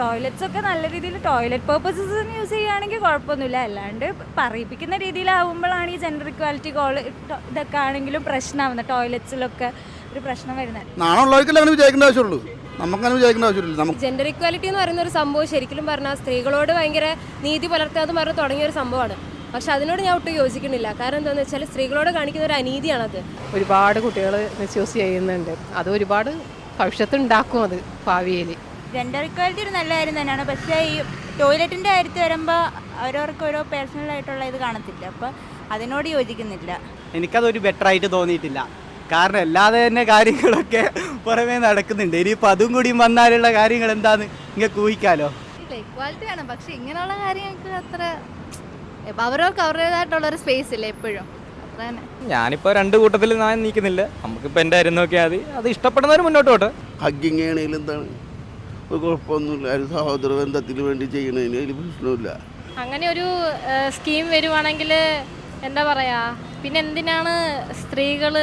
Toilets ഒക്കെ നല്ല രീതിയിൽ ടോയ്ലറ്റ് പേർപ്പസസിന് യൂസ് ചെയ്യുകയാണെങ്കിൽ കുഴപ്പമൊന്നുമില്ല. അല്ലാണ്ട് പറയിപ്പിക്കുന്ന രീതിയിലാവുമ്പോഴാണ് ഈ ജെൻഡർ ഇക്വാലിറ്റി കോൾ ഇതൊക്കെ ആണെങ്കിലും പ്രശ്നമാവുന്നത്. ടോയ്ലറ്റ്സിലൊക്കെ ഒരു പ്രശ്നം വരുന്നത്. നാണമുള്ളവർക്കല്ലേ അങ്ങനെ വിചാരിക്കേണ്ട ആവശ്യമുള്ളൂ. നമുക്കങ്ങനെ വിചാരിക്കേണ്ട ആവശ്യമില്ല നമുക്ക് ജെൻഡർ ഇക്വാലിറ്റി എന്ന് പറയുന്ന ഒരു സംഭവം ശരിക്കും പറഞ്ഞാൽ സ്ത്രീകളോട് ഭയങ്കര നീതി പുലർത്താതെ പറഞ്ഞ് തുടങ്ങിയ ഒരു സംഭവമാണ്. പക്ഷെ അതിനോട് ഞാൻ ഒട്ടും യോജിക്കുന്നില്ല. കാരണം എന്താണെന്ന് വെച്ചാൽ സ്ത്രീകളോട് കാണിക്കുന്ന ഒരു അനീതിയാണത്. ഒരുപാട് കുട്ടികൾ മിസ്യൂസ് ചെയ്യുന്നുണ്ട്. അത് ഒരുപാട് ഭവിഷ്യത്ത് ഉണ്ടാക്കും അത് ഭാവിയിൽ ജെൻഡർ ഇക്വാലിറ്റി ഒരു നല്ല കാര്യം തന്നെയാണ്. പക്ഷേ ഈ ടോയ്ലറ്റിന്റെ കാര്യത്തിൽ വരുമ്പോൾ അവരവർക്ക് ഓരോ പേഴ്സണൽ ആയിട്ടുള്ള ഇത് കാണത്തില്ല. അപ്പോൾ അതിനോട് യോജിക്കുന്നില്ല. എനിക്കതൊരു ബെറ്റർ ആയിട്ട് തോന്നിയിട്ടില്ല. കാരണം അല്ലാതെ തന്നെ കാര്യങ്ങളൊക്കെ പുറമേ നടക്കുന്നുണ്ട്. ഇനിയിപ്പോൾ അതും കൂടി വന്നാലുള്ള കാര്യങ്ങൾ എന്താന്ന് ഇങ്ങനെ ഊഹിക്കാലോ? ഇക്വാലിറ്റി ആണ് പക്ഷെ ഇങ്ങനെയുള്ള കാര്യങ്ങൾക്ക് അത്ര അവരവർക്ക് അവരുടേതായിട്ടുള്ള ഒരു സ്പേസ് ഇല്ല എപ്പോഴും. ഞാനിപ്പോ ഞാനിപ്പോൾ രണ്ട് കൂട്ടത്തിൽ ഞാൻ നീക്കുന്നില്ല. നമുക്കിപ്പോൾ എന്റെ കാര്യം നോക്കിയാൽ മതി. അത് ഇഷ്ടപ്പെടുന്നവർ മുന്നോട്ട് പോട്ടെ. ഹഗ്ഗിങ് ആണെങ്കിലും എന്താണ്? കുഴപ്പമൊന്നുമില്ല. ഒരു സഹോദര ബന്ധത്തിന് വേണ്ടി ചെയ്യണതിന് അതിൽ പ്രശ്നമില്ല അങ്ങനെ ഒരു സ്കീം വരുവാണെങ്കിൽ എന്താ പറയാ? പിന്നെ എന്തിനാണ് സ്ത്രീകൾ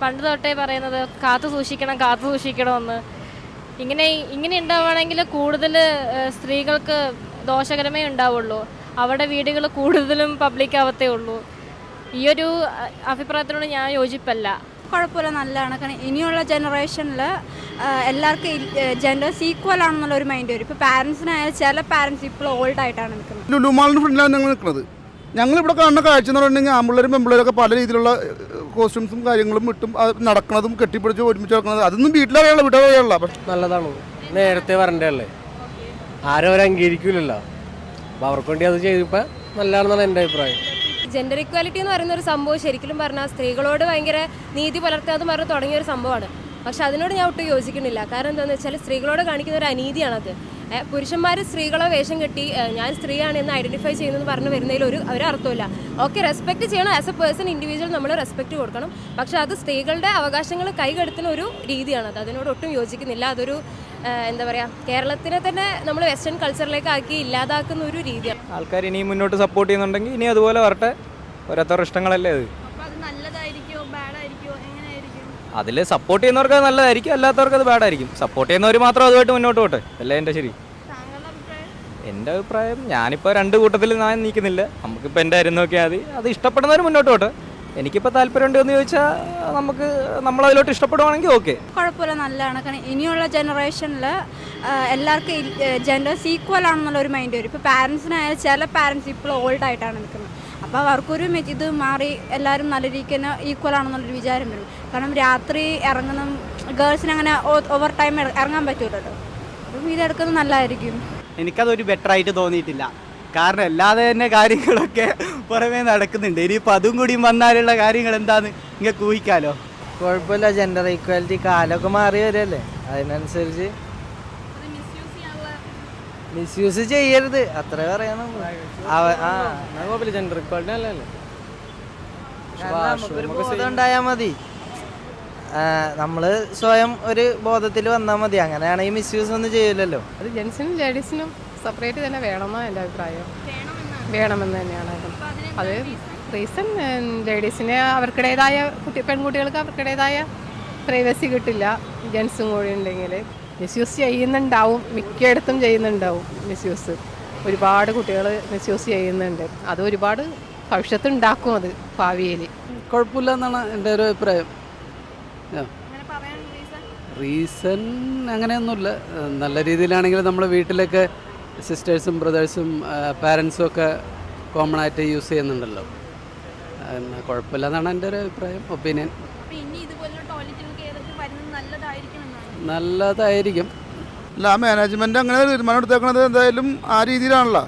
പണ്ട് തൊട്ടേ പറയുന്നത് കാത്തു സൂക്ഷിക്കണം കാത്തു സൂക്ഷിക്കണമെന്ന്? ഇങ്ങനെ ഇങ്ങനെ ഉണ്ടാവുകയാണെങ്കിൽ കൂടുതൽ സ്ത്രീകൾക്ക് ദോഷകരമേ ഉണ്ടാവുള്ളൂ. അവരുടെ വീടുകൾ കൂടുതലും പബ്ലിക് ആവത്തേ ഉള്ളൂ. ഈ ഒരു അഭിപ്രായത്തിനോട് ഞാൻ യോജിപ്പല്ല. കുഴപ്പമില്ല നല്ലതാണ്. കാരണം ഇനിയുള്ള ജനറേഷനിൽ എല്ലാവർക്കും ജെൻഡേഴ്സ് ഈക്വൽ ആണെന്നുള്ള ഒരു മൈൻഡ് വരും. ഇപ്പോൾ പാരൻസിനായാലും ചില പാരൻസ് ഇപ്പോൾ ഓൾഡ് ആയിട്ടാണ് നിൽക്കുന്നത്. ലുലുമാളിന് ഫ്രണ്ടിലാണ് ഞങ്ങൾ നിൽക്കുന്നത്. ഞങ്ങളിവിടെ കാണുന്ന കാഴ്ച എന്ന് പറഞ്ഞിട്ടുണ്ടെങ്കിൽ ആമ്പിള്ളേരും പെമ്പിള്ളേരൊക്കെ പല രീതിയിലുള്ള കോസ്റ്റ്യൂംസും കാര്യങ്ങളും ഇട്ടും അത് നടക്കുന്നതും കെട്ടിപ്പിടിച്ച് ഒരുമിച്ച് നടക്കുന്നത് അതൊന്നും വീട്ടിലറിയാനുള്ള വീട്ടിലറിയാനുള്ള പക്ഷേ നല്ലതാണ്. നേരത്തെ പറഞ്ഞല്ലേ ആരും അവരംഗീകരിക്കില്ലല്ലോ അപ്പോൾ അവർക്ക് വേണ്ടി അത് ചെയ്തപ്പോൾ നല്ലതാണെന്നാണ് എന്റെ അഭിപ്രായം. ജെൻഡർ ഇക്വാലിറ്റി എന്ന് പറയുന്ന ഒരു സംഭവം ശരിക്കും പറഞ്ഞാൽ സ്ത്രീകളോട് ഭയങ്കര നീതി പുലർത്താതെ പറഞ്ഞ് തുടങ്ങിയ ഒരു സംഭവമാണ്. പക്ഷെ അതിനോട് ഞാൻ ഒട്ടും യോജിക്കുന്നില്ല. കാരണം എന്താണെന്ന് വെച്ചാൽ സ്ത്രീകളോട് കാണിക്കുന്ന ഒരു അനീതിയാണത്. പുരുഷന്മാർ സ്ത്രീകളെ വേഷം കെട്ടി ഞാൻ സ്ത്രീയാണ് എന്ന് ഐഡന്റിഫൈ ചെയ്യുന്നത് പറഞ്ഞു വരുന്നതിൽ ഒരു ഒരു അർത്ഥമില്ല ഓക്കെ റെസ്പെക്ട് ചെയ്യണം. ആസ് എ പേഴ്സൺ ഇൻഡിവിജ്വൽ നമ്മൾ റെസ്പെക്ട് കൊടുക്കണം. പക്ഷെ അത് സ്ത്രീകളുടെ അവകാശങ്ങൾ കൈകടത്തുന്ന ഒരു രീതിയാണ് അത് അതിനോട് ഒട്ടും യോജിക്കുന്നില്ല. അതൊരു എന്താ പറയുക കേരളത്തിനെ തന്നെ നമ്മൾ വെസ്റ്റേൺ കൾച്ചറിലേക്ക് ആക്കി ഇല്ലാതാക്കുന്ന ഒരു രീതിയാണ്. ആൾക്കാർ ഇനി മുന്നോട്ട് സപ്പോർട്ട് ചെയ്യുന്നുണ്ടെങ്കിൽ ഇനി അതുപോലെ വരട്ടെ. ഓരോരുത്തരുടെ ഇഷ്ടങ്ങളല്ലേ അത്? അതിൽ സപ്പോർട്ട് ചെയ്യുന്നവർക്ക് അത് നല്ലതായിരിക്കും അല്ലാത്തവർക്ക് അത് ബാഡായിരിക്കും. സപ്പോർട്ട് ചെയ്യുന്നവർ മാത്രം അതുമായിട്ട് മുന്നോട്ട് പോട്ടെ. അല്ലേ എന്റെ ശരി? എന്റെ അഭിപ്രായം? ഞാനിപ്പോൾ രണ്ട് കൂട്ടത്തിൽ ഞാൻ നീക്കുന്നില്ല നമുക്കിപ്പോൾ എന്റെ കാര്യം നോക്കിയാൽ മതി. അത് ഇഷ്ടപ്പെടുന്നവർ മുന്നോട്ട് പോട്ടെ. എനിക്കിപ്പോൾ താല്പര്യമുണ്ടോ എന്ന് ചോദിച്ചാൽ നമുക്ക് നമ്മളതിലോട്ട് ഇഷ്ടപ്പെടുവാണെങ്കിൽ ഓക്കെ കുഴപ്പമില്ല നല്ലതാണ്. കാരണം ഇനിയുള്ള ജനറേഷനിൽ എല്ലാവർക്കും ജെൻഡേഴ്സ് ഈക്വൽ ആണെന്നുള്ള ഒരു മൈൻഡ് വരും. ഇപ്പോൾ പാരൻസിനായാലും ചില പാരൻസ് ഇപ്പോൾ ഓൾഡ് ആയിട്ടാണ് നിൽക്കുന്നത്. അപ്പോൾ അവർക്കൊരു ഇത് മാറി എല്ലാവരും നല്ല രീതിക്ക് തന്നെ ഈക്വൽ ആണെന്നുള്ളൊരു വിചാരം വരും. കാരണം രാത്രി ഇറങ്ങുന്ന ഗേൾസിന് അങ്ങനെ ഓവർ ടൈം ഇറങ്ങാൻ പറ്റൂലല്ലോ. അപ്പം ഇതെടുക്കുന്നത് നല്ലതായിരിക്കും. എനിക്കതൊരു ബെറ്റർ ആയിട്ട് തോന്നിയിട്ടില്ല. കാരണം അല്ലാതെ തന്നെ കാര്യങ്ങളൊക്കെ പുറമേ നടക്കുന്നുണ്ട്. ഇനിയിപ്പോൾ അതും കൂടി വന്നാലുള്ള കാര്യങ്ങൾ എന്താന്ന് ഇങ്ങനെ ഊഹിക്കാലോ? കുഴപ്പമില്ല. ജെൻഡർ ഈക്വാലിറ്റി കാലമൊക്കെ മാറി വരുമല്ലേ അതിനനുസരിച്ച് മിസ്യൂസ് ചെയ്യരുത്. അത്ര പറയാൻ ജെൻഡർ ഇക്വാളിറ്റി ബോധം ഉണ്ടായാൽ മതി. നമ്മൾ സ്വയം ഒരു ബോധത്തിൽ വന്നാൽ മതി. അങ്ങനെയാണ് ഈ മിസ്യൂസ് ഒന്നും ചെയ്യില്ലല്ലോ. അത് ജെൻസിനും ലേഡീസിനും സെപ്പറേറ്റ് തന്നെ വേണമെന്നാണ് എന്റെ അഭിപ്രായം. വേണമെന്ന് തന്നെയാണ്. അത് റീസൺ ലേഡീസിന് അവർക്കിടേതായ കുട്ടി പെൺകുട്ടികൾക്ക് അവർക്കിടേതായ പ്രൈവസി കിട്ടില്ല. ജെൻസും കൂടി ഉണ്ടെങ്കിൽ മിസ്യൂസ് ചെയ്യുന്നുണ്ടാവും മിക്കയിടത്തും ചെയ്യുന്നുണ്ടാവും മിസ്യൂസ്. ഒരുപാട് കുട്ടികൾ മിസ്യൂസ് ചെയ്യുന്നുണ്ട്. അത് ഒരുപാട് ഭവിഷ്യത്ത് ഉണ്ടാക്കും അത് ഭാവിയിൽ. കുഴപ്പമില്ല എന്നാണ് എന്റെ ഒരു അഭിപ്രായം. റീസൺ? അങ്ങനെയൊന്നുമില്ല. നല്ല രീതിയിലാണെങ്കിൽ നമ്മൾ വീട്ടിലൊക്കെ സിസ്റ്റേഴ്സും ബ്രദേഴ്സും പാരൻസും ഒക്കെ കോമൺ ആയിട്ട് യൂസ് ചെയ്യുന്നുണ്ടല്ലോ. എന്നാൽ കുഴപ്പമില്ല എന്നാണ് എന്റെ ഒരു അഭിപ്രായം ഒപ്പീനിയൻ. നല്ലതായിരിക്കും. അല്ല ആ മാനേജ്മെന്റ് അങ്ങനെ തീരുമാനം എടുത്തേക്കണത് എന്തായാലും ആ രീതിയിലാണല്ലോ.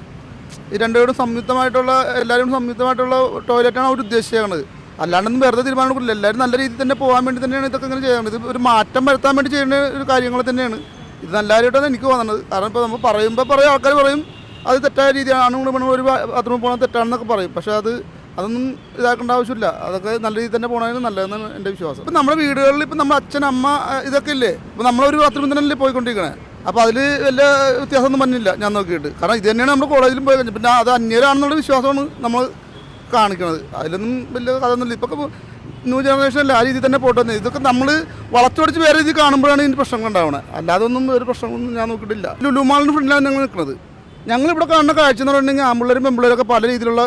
ഈ രണ്ടുപേരും സംയുക്തമായിട്ടുള്ള എല്ലാവരും സംയുക്തമായിട്ടുള്ള ടോയ്ലറ്റാണ് അവർ ഉദ്ദേശിച്ചേക്കുന്നത് അല്ലാണ്ടൊന്നും വെറുതെ തീരുമാനം കൊടുക്കില്ല എല്ലാവരും നല്ല രീതിയിൽ തന്നെ പോകാൻ വേണ്ടി തന്നെയാണ് ഇതൊക്കെ ഇങ്ങനെ ചെയ്യുന്നത് ഇത് ഒരു മാറ്റം വരുത്താൻ വേണ്ടി ചെയ്യുന്ന ഒരു കാര്യങ്ങൾ തന്നെയാണ്. ഇത് നല്ല കാര്യമായിട്ടാണ് എനിക്ക് തോന്നുന്നത് കാരണം ഇപ്പോൾ നമ്മൾ പറയുമ്പോൾ പറയും ആൾക്കാർ പറയും അത് തെറ്റായ രീതിയാണ് ആണും പെണ്ണും ഒരു ബാത്റൂമിൽ പോകണം തെറ്റാണെന്നൊക്കെ പറയും. പക്ഷേ അത് അതൊന്നും ഇതാക്കേണ്ട ആവശ്യമില്ല. അതൊക്കെ നല്ല രീതിയിൽ തന്നെ പോകണമെങ്കിൽ നല്ലതെന്നാണ് എന്റെ വിശ്വാസം. ഇപ്പം നമ്മുടെ വീടുകളിൽ ഇപ്പം നമ്മുടെ അച്ഛൻ അമ്മ ഇതൊക്കെ ഇല്ലേ? ഇപ്പം നമ്മളൊരു തന്നെയല്ലേ പോയിക്കൊണ്ടിരിക്കണേ. അപ്പോൾ അതിൽ വലിയ വ്യത്യാസമൊന്നും വന്നില്ല ഞാൻ നോക്കിയിട്ട്. കാരണം ഇത് തന്നെയാണ് നമ്മൾ കോളേജിലും പോയി കഴിഞ്ഞത്. പിന്നെ അത് അന്യരാണെന്നുള്ള വിശ്വാസമാണ് നമ്മൾ കാണിക്കുന്നത് അതിലൊന്നും വലിയ കഥയൊന്നുമില്ല. ഇപ്പോൾ ന്യൂ ജനറേഷൻ അല്ല? ആ രീതിയിൽ തന്നെ പോട്ടെ. ഇതൊക്കെ നമ്മൾ വളച്ചൊടിച്ച് വേറെ രീതിയിൽ കാണുമ്പോഴാണ് ഇതിന് പ്രശ്നങ്ങൾ ഉണ്ടാവുന്നത് അല്ലാതെ ഒന്നും ഒരു പ്രശ്നങ്ങളൊന്നും ഞാൻ നോക്കിയിട്ടില്ല. ലുലുമാളിന് ഫ്രണ്ടിലാണ് ഞങ്ങൾ നിൽക്കുന്നത്. ഞങ്ങളിവിടെ കാണുന്ന കാഴ്ച എന്ന് പറഞ്ഞിട്ടുണ്ടെങ്കിൽ ആമ്പിള്ളേരും പെമ്പിള്ളേരൊക്കെ പല രീതിയിലുള്ള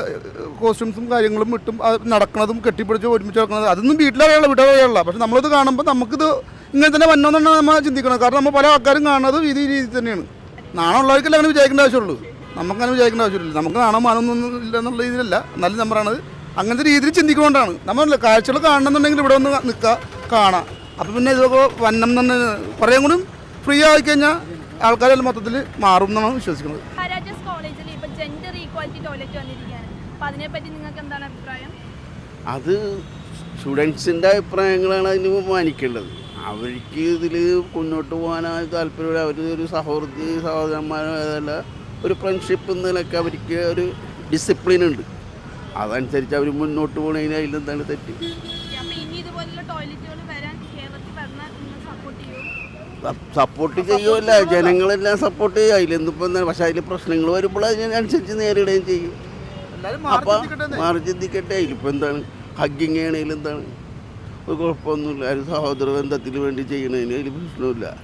കോസ്റ്റ്യൂംസും കാര്യങ്ങളും ഇട്ടും നടക്കുന്നതും കെട്ടിപ്പിടിച്ച് ഒരുമിച്ച് നടക്കുന്നത് അതൊന്നും വീട്ടിലറിയാനുള്ള വീട്ടിലറിയാനുള്ള പക്ഷെ നമ്മളിത് കാണുമ്പോൾ നമുക്കിത് ഇങ്ങനെ തന്നെ വന്നോന്നാണ് നമ്മൾ ചിന്തിക്കണം കാരണം നമ്മൾ പല ആൾക്കാരും കാണുന്നത് ഈ രീതി തന്നെയാണ്. നാണമുള്ളവർക്കല്ലേ അങ്ങനെ വിചാരിക്കേണ്ട ആവശ്യമുള്ളൂ. നമുക്കങ്ങനെ വിചാരിക്കേണ്ട ആവശ്യമില്ല നമുക്ക് നാണം മാനൊന്നും ഇല്ല എന്നുള്ള രീതിയിലല്ല. നല്ല നമ്പറാണത് അങ്ങനത്തെ രീതിയിൽ ചിന്തിക്കൊണ്ടാണ് നമ്മളല്ല കാഴ്ചകൾ കാണണമെന്നുണ്ടെങ്കിൽ ഇവിടെ ഒന്ന് നിൽക്കുക കാണാം. അപ്പം പിന്നെ ഇതൊക്കെ വന്നം തന്നെ കുറേ കൂടി ഫ്രീ ആയിക്കഴിഞ്ഞാൽ ആൾക്കാരെല്ലാം മൊത്തത്തിൽ മാറും എന്നാണ് വിശ്വസിക്കുന്നത്. ഈക്വാലിറ്റി ടോയ്ലറ്റ് വന്നിരിക്കുകയാണ്. അതിനെ അതിനെപ്പറ്റി നിങ്ങൾക്ക് എന്താണ് അഭിപ്രായം? അത് സ്റ്റുഡൻസിന്റെ അഭിപ്രായങ്ങളാണ് അതിന് മാനിക്കേണ്ടത്. അവർക്ക് ഇതിൽ മുന്നോട്ട് പോകാനായി താല്പര്യമില്ല അവർ ഒരു സഹോദരി സഹോദരന്മാരോ അതല്ല ഒരു ഫ്രണ്ട്ഷിപ്പ് എന്നതിലൊക്കെ അവർക്ക് ഒരു ഡിസിപ്ലിൻ ഉണ്ട്. അതനുസരിച്ച് അവർ മുന്നോട്ട് പോകണതിന് അതിലെന്താണ് തെറ്റ് അപ്പൊ ഇനി ഇതുപോലുള്ള ടോയ്ലറ്റുകൾ വരാൻ കേരളത്തിൽ വന്നാൽ നിങ്ങൾ സപ്പോർട്ട് ചെയ്യും സപ്പോർട്ട് ചെയ്യുമല്ല ജനങ്ങളെല്ലാം സപ്പോർട്ട് ചെയ്യും. അതിലെന്തിപ്പോൾ എന്താണ് പക്ഷെ അതിൽ പ്രശ്നങ്ങൾ വരുമ്പോൾ അതിനനുസരിച്ച് നേരിടുകയും ചെയ്യും. അപ്പം മാറി ചിന്തിക്കട്ടെ. ഇതിലിപ്പോൾ എന്താണ്? ഹഗ്ഗിങ് ആണെങ്കിലും എന്താണ്? ഒരു കുഴപ്പമൊന്നുമില്ല. ഒരു സഹോദര ബന്ധത്തിന് വേണ്ടി ചെയ്യണതിന് അതിൽ പ്രശ്നമില്ല.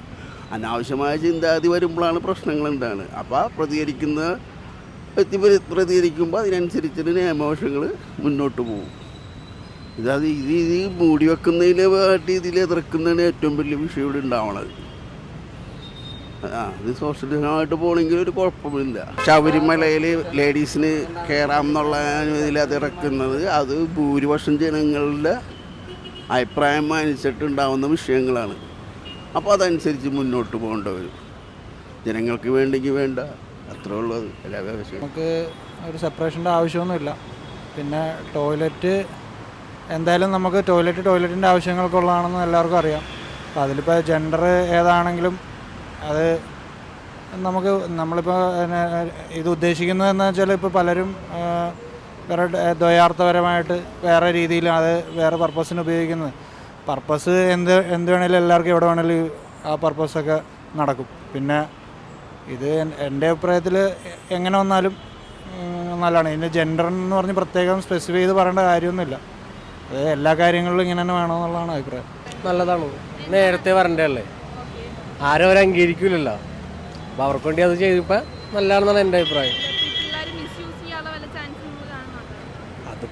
അനാവശ്യമായ ചിന്താഗതി വരുമ്പോഴാണ് പ്രശ്നങ്ങൾ എന്താണ്? അപ്പോൾ പ്രതികരിക്കുന്ന വ്യക്തി പ്ര- പ്രതികരിക്കുമ്പോൾ അതിനനുസരിച്ചിട്ട് നിയമവശങ്ങൾ മുന്നോട്ട് പോകും. ഇതത് ഇത് ഇത് മൂടി വെക്കുന്നതിലെ കാട്ടി ഇതിൽ എതിർക്കുന്നതാണ് ഏറ്റവും വലിയ വിഷയം ഇവിടെ ഉണ്ടാവണത്. ആ ഇത് സോഷ്യലിസമായിട്ട് പോകണമെങ്കിൽ ഒരു കുഴപ്പമില്ല. ശബരിമലയിൽ ലേഡീസിന് കയറാം എന്നുള്ള ഇതിൽ അത് ഇറക്കുന്നത്. അത് ഭൂരിപക്ഷം ജനങ്ങളുടെ അഭിപ്രായം മാനിച്ചിട്ടുണ്ടാവുന്ന വിഷയങ്ങളാണ്. അപ്പോൾ അതനുസരിച്ച് മുന്നോട്ട് പോകേണ്ട വരും. ജനങ്ങൾക്ക് വേണ്ടെങ്കിൽ വേണ്ട. അത്രേ ഉള്ളത് എല്ലാ നമുക്ക് ഒരു സെപ്പറേഷന്റെ ആവശ്യമൊന്നുമില്ല. പിന്നെ ടോയ്ലറ്റ് എന്തായാലും നമുക്ക് ടോയ്ലറ്റ് ടോയ്ലറ്റിന്റെ ആവശ്യങ്ങൾക്കുള്ളതാണെന്ന് എല്ലാവർക്കും അറിയാം. അപ്പോൾ അതിലിപ്പോൾ ജെൻഡർ ഏതാണെങ്കിലും അത് നമുക്ക് നമ്മളിപ്പോൾ ഇത് ഉദ്ദേശിക്കുന്നതെന്ന് വെച്ചാൽ ഇപ്പോൾ പലരും വേറെ ദ്വയാർത്ഥപരമായിട്ട് വേറെ രീതിയിൽ അത് വേറെ പർപ്പസിന് ഉപയോഗിക്കുന്നത്. പർപ്പസ് എന്ത് എന്ത് വേണേലും എല്ലാവർക്കും എവിടെ വേണേലും ആ പർപ്പസൊക്കെ നടക്കും. പിന്നെ ഇത് എൻ- എന്റെ അഭിപ്രായത്തിൽ എങ്ങനെ വന്നാലും നല്ലതാണ്. ഇതിന്റെ ജെൻഡർ എന്ന് പറഞ്ഞ് പ്രത്യേകം സ്പെസിഫൈ ചെയ്ത് പറയേണ്ട കാര്യമൊന്നുമില്ല. അത് എല്ലാ കാര്യങ്ങളിലും ഇങ്ങനെ തന്നെ വേണമെന്നുള്ളതാണ് അഭിപ്രായം. നല്ലതാണ്. നേരത്തെ വരണ്ടല്ലേ ആരും അവർ അംഗീകരിക്കില്ലല്ലോ അപ്പോൾ അവർക്ക് വേണ്ടി അത് ചെയ്തപ്പോൾ നല്ലതാണെന്നാണ് എന്റെ അഭിപ്രായം. അത്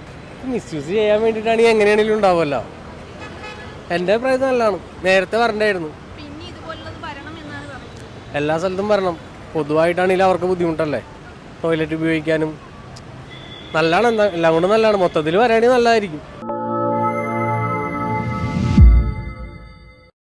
മിസ്യൂസ് ചെയ്യാൻ വേണ്ടിട്ടാണ് എങ്ങനെയാണെങ്കിലും ഉണ്ടാവുമല്ലോ. എന്റെ അഭിപ്രായം നല്ലതാണ്. നേരത്തെ വരണ്ടായിരുന്നു പിന്നെ ഇതുപോലുള്ളത് വരണം എന്നാണ് പറയുന്നത് എല്ലാ സ്ഥലത്തും വരണം. പൊതുവായിട്ടാണെങ്കിലും അവർക്ക് ബുദ്ധിമുട്ടല്ലേ? ടോയ്ലറ്റ് ഉപയോഗിക്കാനും. നല്ലതാണ്. എന്താ എല്ലാം കൊണ്ടും നല്ലതാണ്. മൊത്തത്തിൽ വരാണെങ്കിൽ നല്ലതായിരിക്കും.